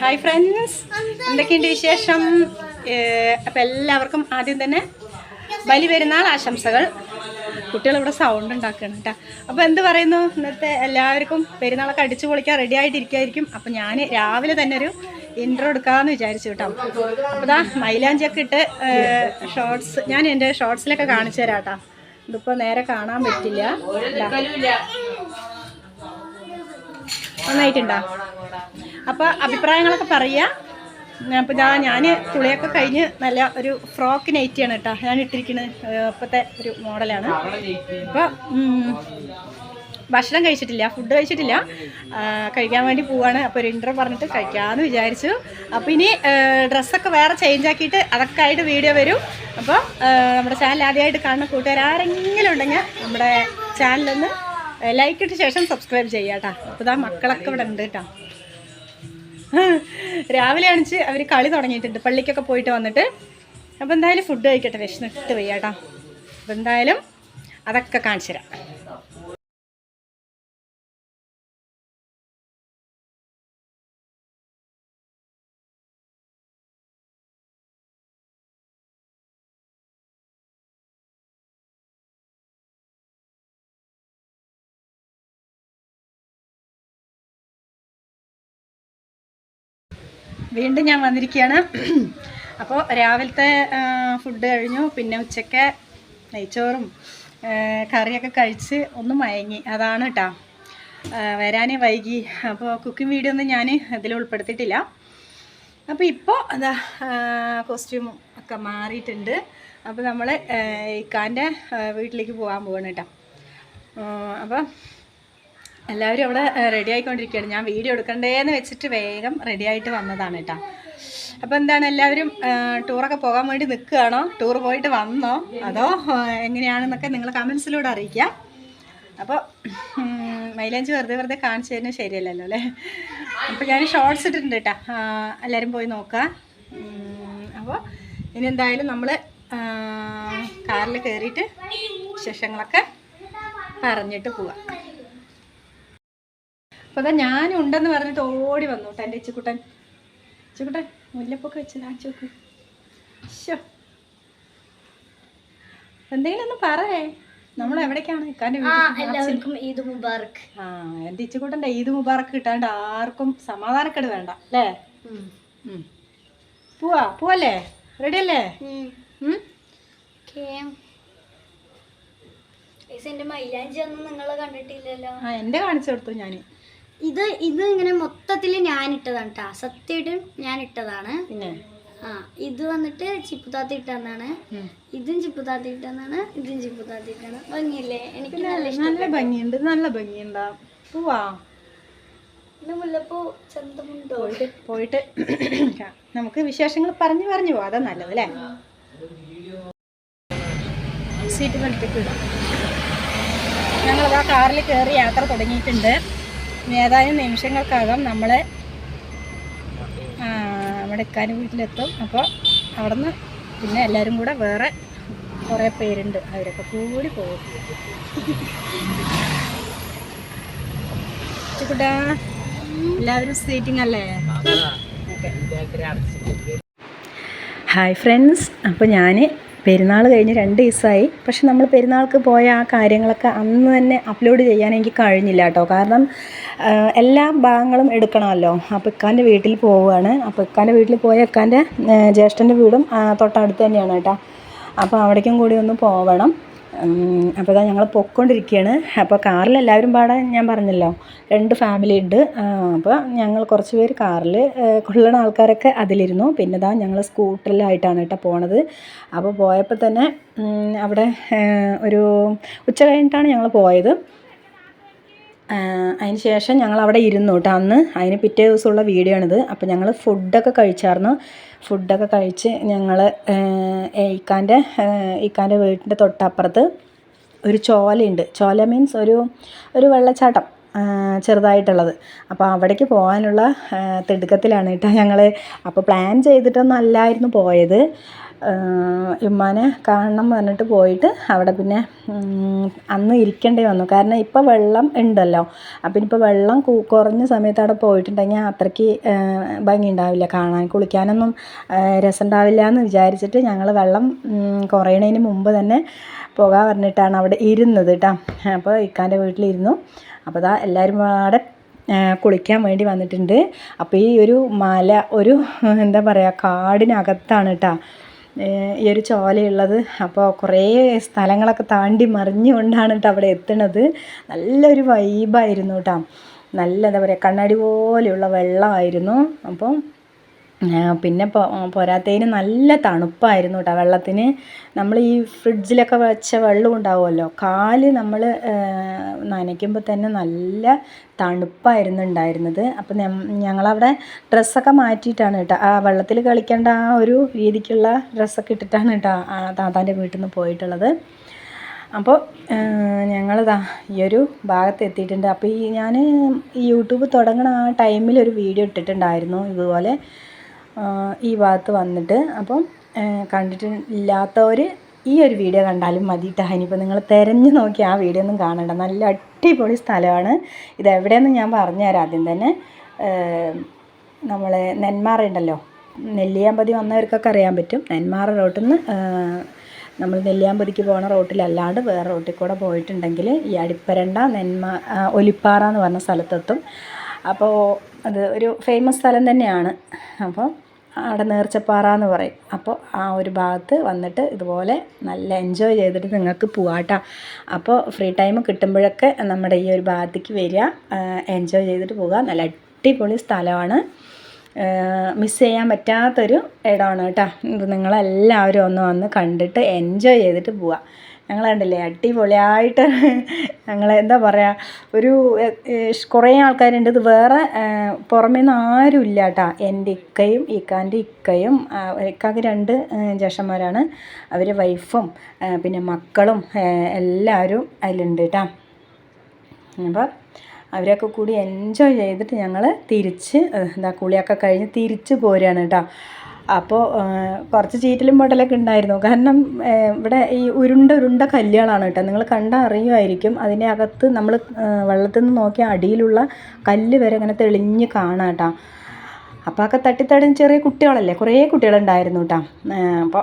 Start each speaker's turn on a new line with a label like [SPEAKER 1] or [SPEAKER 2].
[SPEAKER 1] Hi friends എന്തൊക്കെയുണ്ട് വിശേഷം? അപ്പം എല്ലാവർക്കും ആദ്യം തന്നെ ബലി പെരുന്നാൾ ആശംസകൾ. കുട്ടികൾ ഇവിടെ സൗണ്ട് ഉണ്ടാക്കുകയാണ് കേട്ടോ. അപ്പോൾ എന്ത് പറയുന്നു? ഇന്നത്തെ എല്ലാവർക്കും പെരുന്നാളൊക്കെ അടിച്ചു പൊളിക്കാൻ റെഡി ആയിട്ടിരിക്കുമായിരിക്കും അപ്പം ഞാൻ രാവിലെ തന്നെ ഒരു ഇൻട്രോ എടുക്കാമെന്ന് വിചാരിച്ചു കേട്ടോ. അപ്പോൾ ഇതാ മൈലാഞ്ചിയൊക്കെ ഇട്ട് ഷോർട്സ് ഞാൻ എന്റെ ഷോർട്സിലൊക്കെ കാണിച്ചു തരാം കേട്ടോ. ഇതിപ്പോൾ നേരെ കാണാൻ പറ്റില്ല. നന്നായിട്ടുണ്ടോ? അപ്പോൾ അഭിപ്രായങ്ങളൊക്കെ പറയുക അപ്പോൾ ഇതാ ഞാൻ കുളിയൊക്കെ കഴിഞ്ഞ് നല്ല ഒരു ഫ്രോക്ക് നൈറ്റിയാണ് കേട്ടോ. ഞാൻ ഇട്ടിരിക്കുന്നത് ഇപ്പോഴത്തെ ഒരു മോഡലാണ്. അപ്പോൾ ഭക്ഷണം കഴിച്ചിട്ടില്ല ഫുഡ് കഴിച്ചിട്ടില്ല. കഴിക്കാൻ വേണ്ടി പോവാണ്. അപ്പോൾ ഒരു ഇന്റർവ്യൂ പറഞ്ഞിട്ട് കഴിക്കാമെന്ന് വിചാരിച്ചു. അപ്പോൾ ഇനി ഡ്രസ്സൊക്കെ വേറെ ചേഞ്ച് ആക്കിയിട്ട് അതൊക്കെ ആയിട്ട് വീഡിയോ വരും അപ്പോൾ നമ്മുടെ ചാനൽ ആദ്യമായിട്ട് കാണുന്ന കൂട്ടുകാർ ആരെങ്കിലും ഉണ്ടെങ്കിൽ നമ്മുടെ ചാനലൊന്ന് ലൈക്ക് ഇട്ട ശേഷം സബ്സ്ക്രൈബ് ചെയ്യാം കേട്ടോ ഇതാ മക്കളൊക്കെ ഇവിടെ ഉണ്ട് കേട്ടോ രാവിലെ അണിച്ച് അവർ കളി തുടങ്ങിയിട്ടുണ്ട്. പള്ളിക്കൊക്കെ പോയിട്ട് വന്നിട്ട്. അപ്പോൾ എന്തായാലും ഫുഡ് കഴിക്കട്ടെ. വിശന്നിട്ട് പോയി കേട്ടോ അപ്പോൾ എന്തായാലും അതൊക്കെ കാണിച്ചു തരാം. വീണ്ടും ഞാൻ വന്നിരിക്കുകയാണ്. അപ്പോൾ രാവിലത്തെ ഫുഡ് കഴിഞ്ഞു. പിന്നെ ഉച്ചയ്ക്ക് നെയ്ച്ചോറും കറിയൊക്കെ കഴിച്ച് ഒന്ന് മയങ്ങി. അതാണ് കേട്ടോ വരാനേ വൈകി. അപ്പോൾ കുക്കിംഗ് വീഡിയോ ഒന്നും ഞാൻ ഇതിൽ ഉൾപ്പെടുത്തിയിട്ടില്ല. അപ്പോൾ ഇപ്പോൾ അതാ കോസ്റ്റ്യൂം ഒക്കെ മാറിയിട്ടുണ്ട്. അപ്പോൾ നമ്മൾ ഇക്കാന്റെ വീട്ടിലേക്ക് പോകാൻ പോവാണ് കേട്ടോ അപ്പോൾ എല്ലാവരും അവിടെ റെഡി ആയിക്കൊണ്ടിരിക്കുകയാണ്. ഞാൻ വീഡിയോ എടുക്കണ്ടേന്ന് വെച്ചിട്ട് വേഗം റെഡി ആയിട്ട് വന്നതാണ് കേട്ടോ. അപ്പോൾ എന്താണ് എല്ലാവരും ടൂറൊക്കെ പോകാൻ വേണ്ടി നിൽക്കുകയാണോ? ടൂർ പോയിട്ട് വന്നോ? അതോ എങ്ങനെയാണെന്നൊക്കെ നിങ്ങൾ കമൻസിലൂടെ അറിയിക്കുക. അപ്പോൾ മൈലേജ് വെറുതെ വെറുതെ കാണിച്ചു തരുന്നത് ശരിയല്ലല്ലോ അല്ലേ? അപ്പോൾ ഞാൻ ഷോർട്സ് ഇട്ടിട്ടുണ്ട് കേട്ടോ. എല്ലാവരും പോയി നോക്കുക. അപ്പോൾ ഇനി എന്തായാലും നമ്മൾ കാറിൽ കയറിയിട്ട് വിശേഷങ്ങളൊക്കെ പറഞ്ഞിട്ട് പോവാം. അപ്പോൾ അതാ ഞാനും ഉണ്ടെന്ന് പറഞ്ഞിട്ട് ഓടി വന്നു കേട്ടോ എന്റെ ഇച്ചിക്കുട്ടൻ. ഇച്ചിക്കുട്ടൻ മുല്ലപ്പൊക്കെ വെച്ച് കാണിച്ചു നോക്ക്. ശോ എന്തെങ്കിലും ഒന്ന് പറയേ നമ്മൾ എവിടേക്കാണ്?
[SPEAKER 2] എല്ലാവർക്കും ഈദ് മുബാറക്.
[SPEAKER 1] ആ എന്റെ ഇച്ചുക്കുട്ടന്റെ ഈദ് മുബാറക്ക് കിട്ടാണ്ട് ആർക്കും സമാധാനക്കേട് വേണ്ട അല്ലേ. പോവാ? പോവല്ലേ? റെഡി അല്ലേ?
[SPEAKER 2] എന്റെ മൈലാഞ്ചി ഒന്നും നിങ്ങളെ കണ്ടിട്ടില്ലല്ലോ.
[SPEAKER 1] ആ എന്റെ കാണിച്ചു കൊടുത്തു ഞാൻ
[SPEAKER 2] ഇത് ഇത് ഇങ്ങനെ മൊത്തത്തിൽ ഞാൻ ഇട്ടതാണ് കേട്ടോ സത്യമായിട്ടും ഞാൻ ഇട്ടതാണ്
[SPEAKER 1] പിന്നെ?
[SPEAKER 2] ആ ഇത് വന്നിട്ട് ചിപ്പുതാത്തി ഇട്ടതാണ്
[SPEAKER 1] ഉം.
[SPEAKER 2] ഇതും ചിപ്പുതാത്തി ഇട്ടതാണ് ഇതും ചിപ്പുതാത്തി ഇട്ടാണ് ഭംഗിയില്ലേ? എനിക്ക് നല്ല
[SPEAKER 1] നല്ല ഭംഗിയുണ്ട് നല്ല ഭംഗിയുണ്ടാ. പൂവാ.
[SPEAKER 2] ഇഷ്ടം മുല്ലപ്പൂ ചന്തമുണ്ടോ?
[SPEAKER 1] പോയിട്ട് പോയിട്ട്. നമുക്ക് വിശേഷങ്ങൾ പറഞ്ഞു പറഞ്ഞു പോവാം. അതാ നല്ലത് അല്ലേ? സീറ്റ് ബെൽറ്റ് ഇടാം. ആ കാറിൽ കയറി യാത്ര തുടങ്ങിയിട്ടുണ്ട്. ഏതാനും നിമിഷങ്ങൾക്കകം നമ്മളെ നമ്മുടെ ഇക്കാന്റെ വീട്ടിലെത്തും. അപ്പോൾ അവിടെ നിന്ന് പിന്നെ എല്ലാവരും കൂടെ വേറെ കുറേ പേരുണ്ട്. അവരൊക്കെ കൂടി പോകും. കുട്ടാ എല്ലാവരും സീറ്റിംഗ് അല്ലേ? ഹായ് ഫ്രണ്ട്സ് അപ്പോൾ ഞാൻ പെരുന്നാൾ കഴിഞ്ഞ് രണ്ട് ദിവസമായി. പക്ഷെ നമ്മൾ പെരുന്നാൾക്ക് പോയ ആ കാര്യങ്ങളൊക്കെ അന്ന് തന്നെ അപ്ലോഡ് ചെയ്യാൻ എനിക്ക് കഴിഞ്ഞില്ല കേട്ടോ. കാരണം എല്ലാ ഭാഗങ്ങളും എടുക്കണമല്ലോ. അപ്പോൾ ഇക്കാന്റെ വീട്ടിൽ പോവുകയാണ്. അപ്പോൾ ഇക്കാന്റെ വീട്ടിൽ പോയ ഇക്കാന്റെ ജ്യേഷ്ഠന്റെ വീടും തൊട്ടടുത്ത് തന്നെയാണ് കേട്ടോ. അപ്പോൾ അവിടേക്കും കൂടി ഒന്ന് പോവണം. അപ്പോൾ ഇതാ ഞങ്ങൾ പൊയ്ക്കൊണ്ടിരിക്കുകയാണ് അപ്പോൾ കാറിൽ എല്ലാവരും പാടെ ഞാൻ പറഞ്ഞല്ലോ. രണ്ട് ഫാമിലി ഉണ്ട്. അപ്പോൾ ഞങ്ങൾ കുറച്ച് പേര് കാറിൽ കൊള്ളണ ആൾക്കാരൊക്കെ അതിലിരുന്നു. പിന്നെ ഇതാ ഞങ്ങൾ സ്കൂട്ടറിലായിട്ടാണ് കേട്ടോ പോണത്. അപ്പോൾ പോയപ്പോൾ തന്നെ അവിടെ ഒരു ഉച്ച കഴിഞ്ഞിട്ടാണ് ഞങ്ങൾ പോയത്. അതിന് ശേഷം ഞങ്ങൾ അവിടെ ഇരുന്നു കേട്ടോ. അന്ന് അതിന് പിറ്റേ ദിവസമുള്ള വീഡിയോ ആണിത്. അപ്പോൾ ഞങ്ങൾ ഫുഡൊക്കെ കഴിച്ചായിരുന്നു ഫുഡൊക്കെ കഴിച്ച് ഞങ്ങൾ ഇക്കാന്റെ ഇക്കാന്റെ വീടിന്റെ തൊട്ടപ്പുറത്ത് ഒരു ചോലയുണ്ട്. ചോല മീൻസ് ഒരു ഒരു വെള്ളച്ചാട്ടം. ചെറുതായിട്ടുള്ളത്. അപ്പോൾ അവിടേക്ക് പോകാനുള്ള തിടുക്കത്തിലാണ് കേട്ടോ ഞങ്ങൾ അപ്പോൾ പ്ലാൻ ചെയ്തിട്ടൊന്നും അല്ലായിരുന്നു പോയത് ഉമ്മാനെ കാണണം പറഞ്ഞിട്ട് പോയിട്ട് അവിടെ പിന്നെ അന്ന് ഇരിക്കേണ്ടി വന്നു. കാരണം ഇപ്പോൾ വെള്ളം ഉണ്ടല്ലോ. അപ്പം ഇനിയിപ്പോൾ വെള്ളം കുറഞ്ഞ സമയത്ത് അവിടെ പോയിട്ടുണ്ടെങ്കിൽ അത്രയ്ക്ക് ഭംഗി ഉണ്ടാവില്ല. കാണാൻ കുളിക്കാനൊന്നും രസം ഉണ്ടാവില്ല എന്ന് വിചാരിച്ചിട്ട് ഞങ്ങൾ വെള്ളം കുറയണതിന് മുമ്പ് തന്നെ പോകാൻ പറഞ്ഞിട്ടാണ് അവിടെ ഇരുന്നത് കേട്ടോ. അപ്പോൾ ഇക്കാന്റെ വീട്ടിലിരുന്നു. അപ്പോൾ ഇതാ എല്ലാവരും പാടെ കുളിക്കാൻ വേണ്ടി വന്നിട്ടുണ്ട്. അപ്പോൾ ഈ ഒരു മല ഒരു എന്താ പറയുക കാടിനകത്താണ് കേട്ടോ ഈ ഒരു ചോലയുള്ളത്. അപ്പോൾ കുറേ സ്ഥലങ്ങളൊക്കെ താണ്ടി മറിഞ്ഞുകൊണ്ടാണ് കേട്ടോ അവിടെ എത്തുന്നത് നല്ലൊരു വൈബായിരുന്നു കേട്ടോ നല്ല എന്താ പറയുക കണ്ണാടി പോലെയുള്ള വെള്ളമായിരുന്നു. അപ്പം പിന്നെ പോരാത്തതിന് നല്ല തണുപ്പായിരുന്നു കേട്ടോ വെള്ളത്തിന് നമ്മൾ ഈ ഫ്രിഡ്ജിലൊക്കെ വെച്ച വെള്ളം ഉണ്ടാവുമല്ലോ. കാൽ നമ്മൾ നനയ്ക്കുമ്പോൾ തന്നെ നല്ല തണുപ്പായിരുന്നു ഉണ്ടായിരുന്നത്. അപ്പം ഞങ്ങളവിടെ ഡ്രസ്സൊക്കെ മാറ്റിയിട്ടാണ് കേട്ടോ ആ വെള്ളത്തിൽ കളിക്കേണ്ട ആ ഒരു രീതിക്കുള്ള ഡ്രസ്സൊക്കെ ഇട്ടിട്ടാണ് കേട്ടോ ആ താത്താന്റെ വീട്ടിൽ നിന്ന് പോയിട്ടുള്ളത്. അപ്പോൾ ഞങ്ങളിതാ ഈ ഒരു ഭാഗത്ത് എത്തിയിട്ടുണ്ട്. അപ്പോൾ ഈ ഞാൻ യൂട്യൂബ് തുടങ്ങണ ആ ടൈമിൽ ഒരു വീഡിയോ ഇട്ടിട്ടുണ്ടായിരുന്നു. ഇതുപോലെ ഈ ഭാഗത്ത് വന്നിട്ട് അപ്പം കണ്ടിട്ടില്ലാത്തവർ ഈ ഒരു വീഡിയോ കണ്ടാലും മതി ഇനിയിപ്പോൾ നിങ്ങൾ തിരഞ്ഞു നോക്കി ആ വീഡിയോ ഒന്നും കാണണ്ട. നല്ല അടിപൊളി സ്ഥലമാണ്. ഇത് എവിടെയെന്ന് ഞാൻ പറഞ്ഞുതരാം ആദ്യം തന്നെ. നമ്മൾ നെന്മാറയുണ്ടല്ലോ നെല്ലിയാമ്പതി വന്നവർക്കൊക്കെ അറിയാൻ പറ്റും. നെന്മാറ റോട്ടിൽ നിന്ന് നമ്മൾ നെല്ലിയാമ്പതിക്ക് പോകുന്ന റോട്ടിലല്ലാണ്ട് വേറെ റോട്ടിൽ കൂടെ പോയിട്ടുണ്ടെങ്കിൽ ഈ അടിപ്പരണ്ട നെന്മാ ഒലിപ്പാറ എന്ന് പറഞ്ഞ സ്ഥലത്തെത്തും. അപ്പോൾ അത് ഒരു ഫേമസ് സ്ഥലം തന്നെയാണ്. അപ്പോൾ അവിടെ നേർച്ചപ്പാറ എന്ന് പറയും. അപ്പോൾ ആ ഒരു ഭാഗത്ത് വന്നിട്ട് ഇതുപോലെ നല്ല എൻജോയ് ചെയ്തിട്ട് നിങ്ങൾക്ക് പോവാട്ടോ. അപ്പോൾ ഫ്രീ ടൈം കിട്ടുമ്പോഴൊക്കെ നമ്മുടെ ഈ ഒരു ഭാഗത്തേക്ക് വരിക. എൻജോയ് ചെയ്തിട്ട് പോവുക. നല്ല അടിപൊളി സ്ഥലമാണ്. മിസ് ചെയ്യാൻ പറ്റാത്തൊരു ഇടമാണ് കേട്ടോ. ഇത് നിങ്ങളെല്ലാവരും ഒന്ന് വന്ന് കണ്ടിട്ട് എൻജോയ് ചെയ്തിട്ട് പോവാം ഞങ്ങൾ കണ്ടില്ലേ? അടിപൊളിയായിട്ട് ഞങ്ങൾ എന്താ പറയുക ഒരു കുറേ ആൾക്കാരുണ്ട്. ഇത് വേറെ പുറമേ നിന്ന് ആരും ഇല്ല കേട്ടോ എന്റെ ഇക്കയും ഇക്കാന്റെ ഇക്കയും ഇക്കാക്ക് രണ്ട് ജേഷന്മാരാണ്. അവർ വൈഫും പിന്നെ മക്കളും എല്ലാവരും അതിലുണ്ട് കേട്ടോ അപ്പോൾ അവരൊക്കെ കൂടി എൻജോയ് ചെയ്തിട്ട് ഞങ്ങൾ തിരിച്ച് എന്താ കുളിയൊക്കെ കഴിഞ്ഞ് തിരിച്ച് പോരുകയാണ് കേട്ടോ അപ്പോൾ കുറച്ച് ചീറ്റലും പൊട്ടലൊക്കെ ഉണ്ടായിരുന്നു. കാരണം ഇവിടെ ഈ ഉരുണ്ട ഉരുണ്ട കല്ലുകളാണ് കേട്ടോ. നിങ്ങൾ കണ്ടാൽ അറിയുമായിരിക്കും. അതിന്റെ അകത്ത് നമ്മൾ വെള്ളത്തിൽ നിന്ന് നോക്കിയ അടിയിലുള്ള കല്ല് വരെ ഇങ്ങനെ തെളിഞ്ഞ് കാണാം കേട്ടോ. അപ്പോൾ ഒക്കെ തട്ടിത്തടഞ്ഞ് ചെറിയ കുട്ടികളല്ലേ? കുറേ കുട്ടികളുണ്ടായിരുന്നു കേട്ടോ. അപ്പോൾ